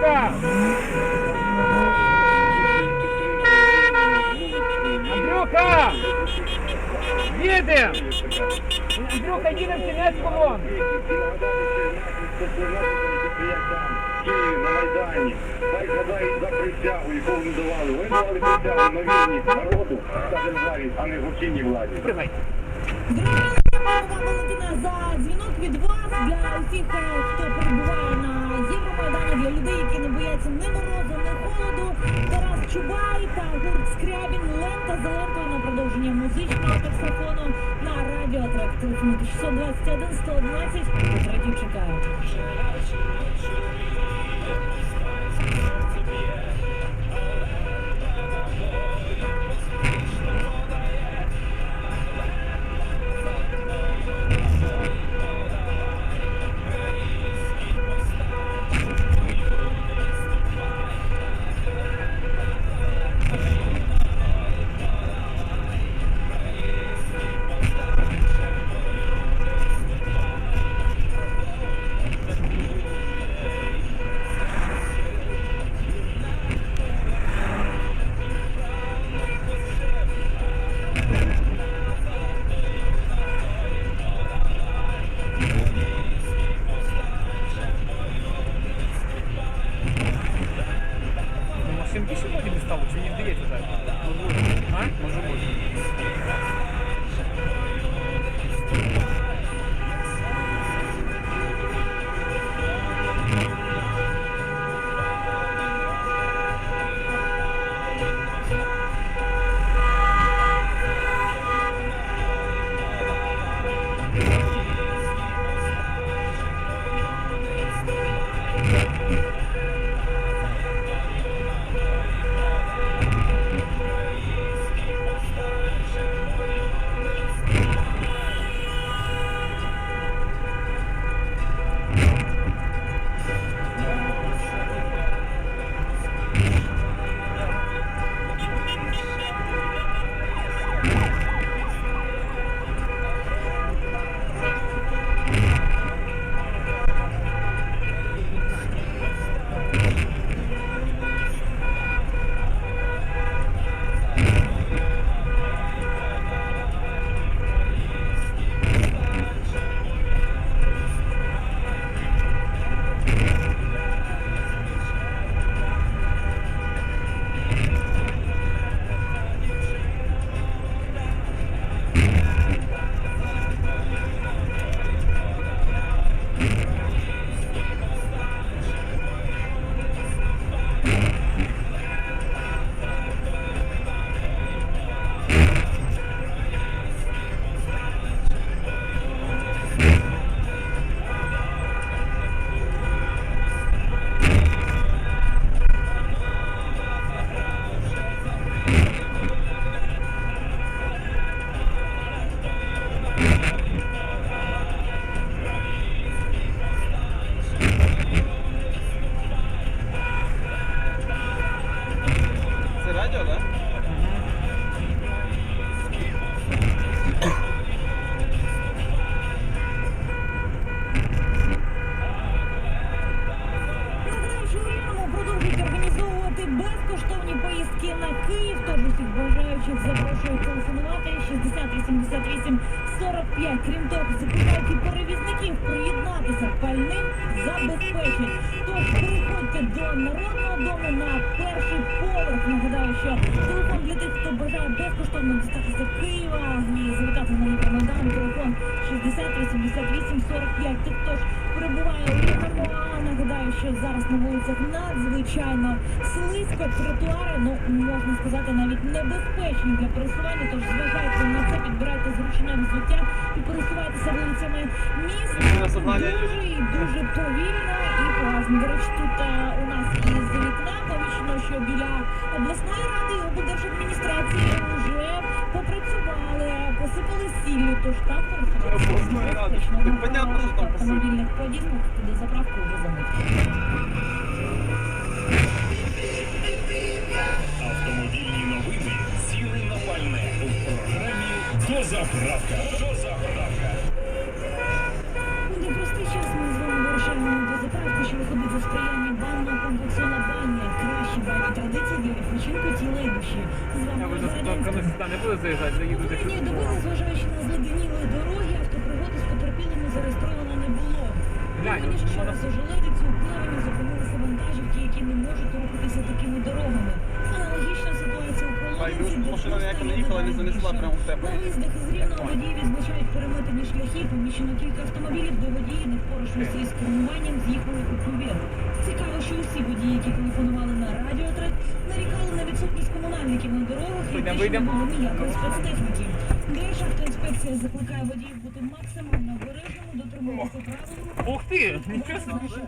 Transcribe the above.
Андрюха! Андрюха! Їдем! Андрюха, їдем кінець колон! На Майдані, хай згадають за присягу, яку вони давали. Вони давали на війні народу та державі, а не гуртійній владі. Дякую, за дзвінок від вас, для усіх, е, хто перебуває на Євромайдані, для людей, які не бояться ні морозу, ні холоду. Тарас Чубай та гурт Скрябін, лента за на продовження музичного таксофону на радіотрек. Телефон 621 111. Радіо чекаю. Безкоштовні поїздки на Київ. Тож усіх бажаючих запрошують телефонувати 60 88 45. Крім того, закликають перевізників приєднатися пальним забезпечень. До народного дому на перший поверх. Нагадаю, що телефон для тих, хто бажає безкоштовно дістатися Києва і завітати на Євромайдан. Телефон 60 88 45. Тих, хто ж перебуває у а нагадаю, що зараз на вулицях надзвичайно слизько, тротуари, ну можна сказати, навіть небезпечні для пересування. Тож зважайте на це, підбирайте зручне взуття і пересувайтеся вулицями міста дуже і дуже повільно і поважно. До речі, тут е, у нас із вікна помічено, що біля обласної ради і облдержадміністрації вже попрацювали, посипали сіллю, тож там Обласної ради. Ну, понятно, що там автомобільних подізнок туди заправку вже замить. Автомобільні новини сіли на пальне у програмі. Дозаправка. воно сюди не буде заїжджати, заїдуть. Ні, до мене, зважаючи на зледеніли дороги, автопригоди з потерпілими зареєстровано не було. Вони ж вчора зажеледицю у плавані зупинилися вантажівки, які не можуть рухатися такими дорогами. Аналогічна ситуація у Полонці, де просто не їхала, не занесла прямо в тебе. На виїздах із рівного водії відзначають переметені шляхи, поміщено кілька автомобілів, де водії не впоравшися із кермуванням з'їхали у кювет. Цікаво, що усі водії, які телефонували на радіотрек, нарікали на відсутність на дорогах і те, що не було ніякої спецтехніки. Державтоінспекція закликає водіїв бути максимально обережними, дотримуватися правил Ух ти! Нічого собі!